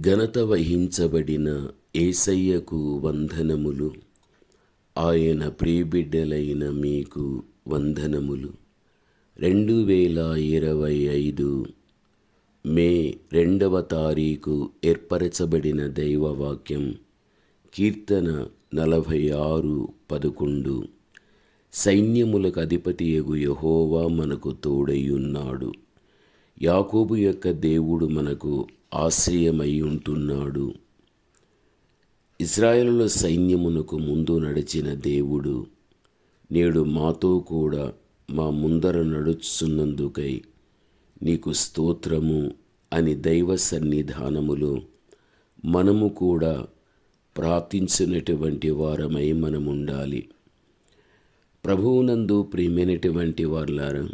ఘనత వహించబడిన ఏసయ్యకు వందనములు. ఆయన ప్రియబిడ్డలైన మీకు వందనములు. రెండు వేల ఇరవై ఐదు మే రెండవ తారీఖు ఏర్పరచబడిన దైవవాక్యం కీర్తన నలభై ఆరు పదకొండు. సైన్యములకు అధిపతి యగు యహోవా మనకు తోడయ్యున్నాడు యాకోబు యొక్క దేవుడు మనకు ఆశ్రయమై ఉంటున్నాడు ఇజ్రాయేలుల సైన్యమునకు ముందు నడిచిన దేవుడు నేడు మాతో కూడా మా ముందర నడుచున్నందుకై నీకు స్తోత్రము అని దైవ సన్నిధానములో మనము కూడా ప్రార్థించినటువంటి వారమై మనముండాలి. ప్రభువునందు ప్రియమైనటువంటి వారులారా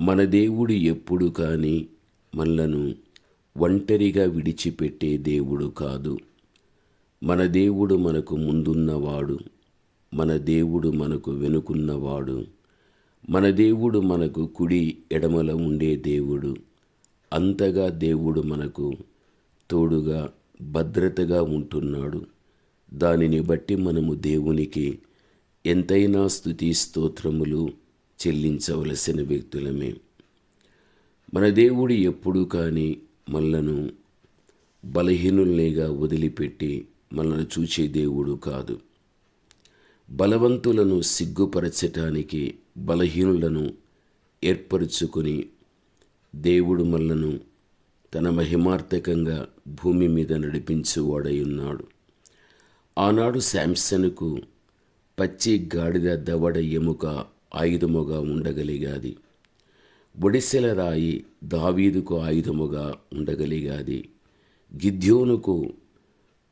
మన దేవుడు ఎప్పుడు కానీ మనలను ఒంటరిగా విడిచిపెట్టే దేవుడు కాదు. మన దేవుడు మనకు ముందున్నవాడు మన దేవుడు మనకు వెనుకున్నవాడు మన దేవుడు మనకు కుడి ఎడమల ఉండే దేవుడు. అంతగా దేవుడు మనకు తోడుగా భద్రతగా ఉంటున్నాడు. దానిని బట్టి మనము దేవునికి ఎంతైనా స్థుతి స్తోత్రములు చెల్లించవలసిన వ్యక్తులమే. మన దేవుడు ఎప్పుడు కానీ మనలను బలహీనుల్నిగా వదిలిపెట్టి మనల్ని చూచే దేవుడు కాదు. బలవంతులను సిగ్గుపరచటానికి బలహీనులను ఏర్పరుచుకొని దేవుడు మనలను తన మహిమార్థకంగా భూమి మీద నడిపించేవాడై ఉన్నాడు ఆనాడు శాంసన్కు పచ్చి గాడిద దవడ ఎముక ఆయుధముగా ఉండగలిగాది. ఒడిసెల రాయి దావీదుకు ఆయుధముగా ఉండగలిగాది. గిద్యోనుకు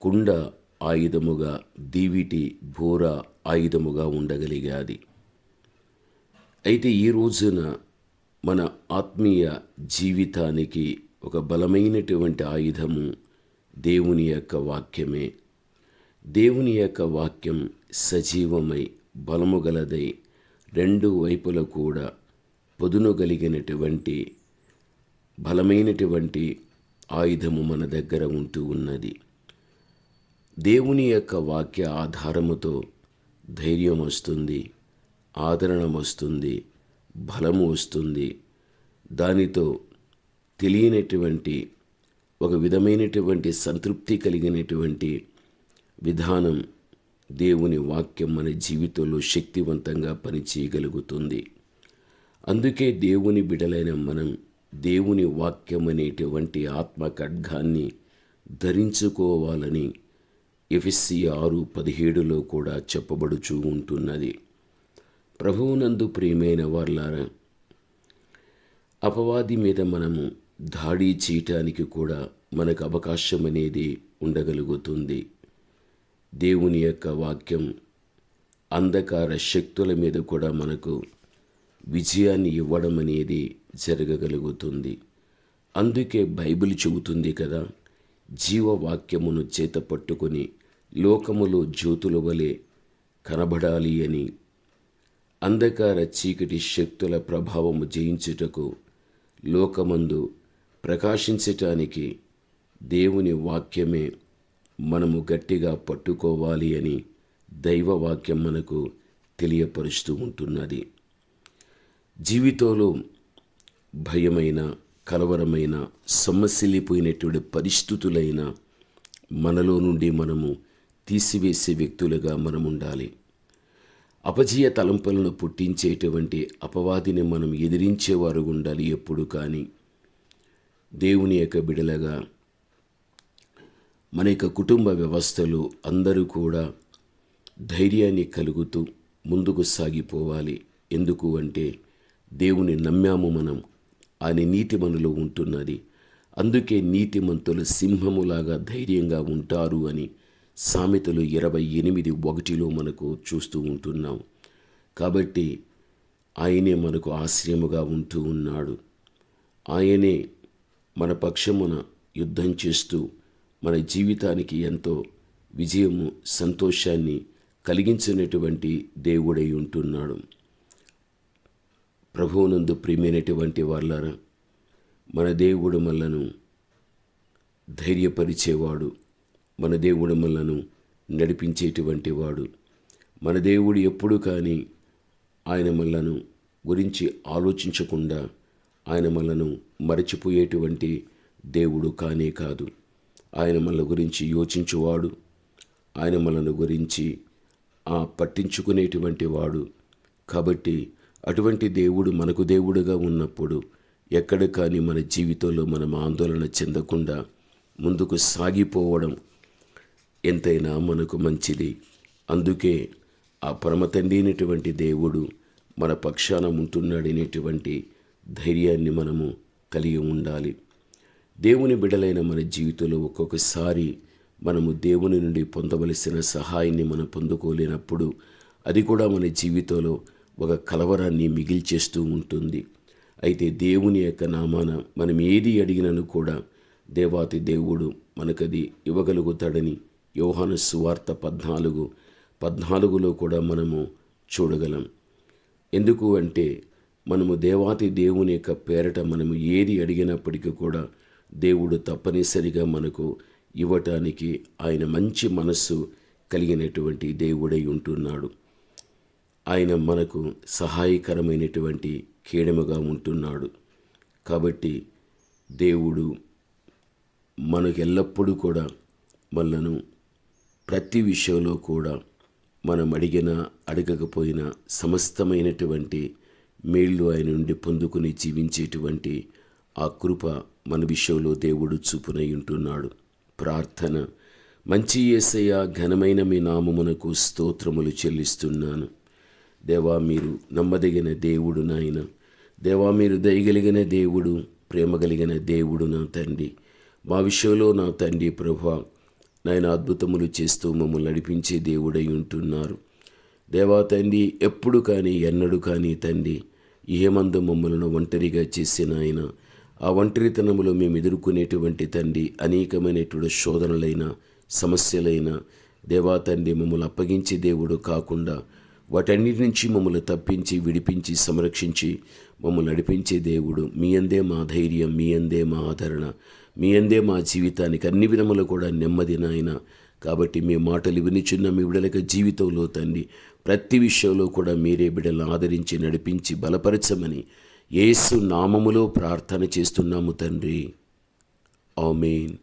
కుండ ఆయుధముగా దీవిటి బోర ఆయుధముగా ఉండగలిగాది. అయితే ఈ రోజున మన ఆత్మీయ జీవితానికి ఒక బలమైనటువంటి ఆయుధము దేవుని యొక్క వాక్యమే. దేవుని యొక్క వాక్యం సజీవమై బలము గలదై రెండు వైపుల కూడా పొదునగలిగినటువంటి బలమైనటువంటి ఆయుధము మన దగ్గర ఉంటూ ఉన్నది. దేవుని యొక్క వాక్య ఆధారముతో ధైర్యం వస్తుంది ఆదరణ వస్తుంది బలము వస్తుంది. దానితో తెలియనటువంటి ఒక విధమైనటువంటి సంతృప్తి కలిగినటువంటి విధానం దేవుని వాక్యం మన జీవితంలో శక్తివంతంగా పనిచేయగలుగుతుంది. అందుకే దేవుని బిడలైన మనం దేవుని వాక్యం అనేటువంటి ఆత్మ ఖడ్గాన్ని ధరించుకోవాలని ఎఫ్ఎస్సి ఆరు పదిహేడులో కూడా చెప్పబడుచూ ఉంటున్నది. ప్రభువునందు ప్రియమైన వార్లారా అపవాది మీద మనము దాడి చేయటానికి కూడా మనకు అవకాశం అనేది ఉండగలుగుతుంది. దేవుని యొక్క వాక్యం అంధకార శక్తుల మీద కూడా మనకు విజయాన్ని ఇవ్వడం అనేది జరగగలుగుతుంది. అందుకే బైబిల్ చెబుతుంది కదా జీవవాక్యమును చేత పట్టుకొని లోకములో జ్యోతుల వలె కనబడాలి అని. అంధకార చీకటి శక్తుల ప్రభావము జయించుటకు లోకమందు ప్రకాశించటానికి దేవుని వాక్యమే మనము గట్టిగా పట్టుకోవాలి అని దైవవాక్యం మనకు తెలియపరుస్తూ ఉంటున్నది. జీవితంలో భయమైన కలవరమైన సమస్యలిపోయినటువంటి పరిస్థితులైన మనలో నుండి మనము తీసివేసే వ్యక్తులుగా మనం ఉండాలి అపజయ తలంపులను పుట్టించేటువంటి అపవాదిని మనం ఎదిరించేవారు ఉండాలి ఎప్పుడు కానీ. దేవుని యొక్క బిడలగా మన యొక్క కుటుంబ వ్యవస్థలు అందరూ కూడా ధైర్యాన్ని కలుగుతూ ముందుకు సాగిపోవాలి. ఎందుకు అంటే దేవుని నమ్మాము మనం. ఆయన నీతి మనలో ఉంటున్నది. అందుకే నీతిమంతులు సింహములాగా ధైర్యంగా ఉంటారు అని సామెతలు ఇరవై ఎనిమిది ఒకటిలో మనకు చూస్తూ ఉంటున్నాం. కాబట్టి ఆయనే మనకు ఆశ్రయముగా ఉంటూ ఉన్నాడు. ఆయనే మన పక్షమున యుద్ధం చేస్తూ మన జీవితానికి ఎంతో విజయము సంతోషాన్ని కలిగించినటువంటి దేవుడై ఉంటున్నాడు. ప్రభువునందు ప్రియమైనటువంటి వాళ్ళారా మన దేవుడు మనలను ధైర్యపరిచేవాడు మన దేవుడు మనలను నడిపించేటువంటి వాడు. మన దేవుడు ఎప్పుడు కానీ ఆయన మనలను గురించి ఆలోచించకుండా ఆయన మనలను మరచిపోయేటువంటి దేవుడు కానే కాదు. ఆయన మన గురించి యోచించువాడు ఆయన మనను గురించి ఆ పట్టించుకునేటువంటి వాడు. కాబట్టి అటువంటి దేవుడు మనకు దేవుడుగా ఉన్నప్పుడు ఎక్కడ కానీ మన జీవితంలో మనం ఆందోళన చెందకుండా ముందుకు సాగిపోవడం ఎంతైనా మనకు మంచిది. అందుకే ఆ పరమతండినటువంటి దేవుడు మన పక్షాన ఉంటున్నాడనేటువంటి ధైర్యాన్ని మనము కలిగి ఉండాలి. దేవుని బిడలైన మన జీవితంలో ఒక్కొక్కసారి మనము దేవుని నుండి పొందవలసిన సహాయాన్ని మనం పొందుకోలేనప్పుడు అది కూడా మన జీవితంలో ఒక కలవరాన్ని మిగిల్చేస్తూ ఉంటుంది. అయితే దేవుని యొక్క నామాన మనం ఏది అడిగినను కూడా దేవాతి దేవుడు మనకది ఇవ్వగలుగుతాడని యోహాను సువార్త పద్నాలుగు పద్నాలుగులో కూడా మనము చూడగలం. ఎందుకు అంటే మనము దేవాతి దేవుని యొక్క పేరట మనము ఏది అడిగినప్పటికీ కూడా దేవుడు తప్పనిసరిగా మనకు ఇవ్వటానికి ఆయన మంచి మనస్సు కలిగినటువంటి దేవుడై ఉంటున్నాడు. ఆయన మనకు సహాయకరమైనటువంటి కీడముగా ఉంటున్నాడు. కాబట్టి దేవుడు మనకు ఎల్లప్పుడూ కూడా మనను ప్రతి విషయంలో కూడా మనం అడిగినా అడగకపోయినా సమస్తమైనటువంటి మేళ్ళు ఆయన నుండి పొందుకుని జీవించేటువంటి ఆ కృప మన విషయంలో దేవుడు చూపునై ఉంటున్నాడు. ప్రార్థన. మంచి ఏసయ్య ఘనమైన మీ నామమునకు స్తోత్రములు చెల్లిస్తున్నాను. దేవా మీరు నమ్మదగిన దేవుడు నాయన. దేవా మీరు దయగలిగిన దేవుడు ప్రేమ కలిగిన దేవుడు నా తండ్రి. మా విషయంలో నా తండ్రి ప్రభా నాయన అద్భుతములు చేస్తూ మమ్మల్ని నడిపించే దేవుడై ఉంటున్నారు. దేవా తండ్రి ఎప్పుడు కానీ ఎన్నడు కానీ తండ్రి ఏమందు మమ్మలను ఒంటరిగా చేసిన ఆయన ఆ ఒంటరితనములో మేము ఎదుర్కొనేటువంటి తండ్రి అనేకమైనటువంటి శోధనలైన సమస్యలైన దేవా తండ్రి మమ్మల్ని అప్పగించే దేవుడు కాకుండా వాటన్నిటి నుంచి మమ్మల్ని తప్పించి విడిపించి సంరక్షించి మమ్మల్ని నడిపించే దేవుడు. మీ అందే మా ధైర్యం మీ అందే మా ఆదరణ మీ అందే మా జీవితానికి అన్ని విధములు కూడా నెమ్మది నాయన. కాబట్టి మీ మాటలు వినిచున్న మీ బిడలక జీవితంలో తండ్రి ప్రతి విషయంలో కూడా మీరే బిడలను ఆదరించి నడిపించి బలపరచమని యేసు నామములో ప్రార్థన చేస్తున్నాము తండ్రి. ఆమెన్.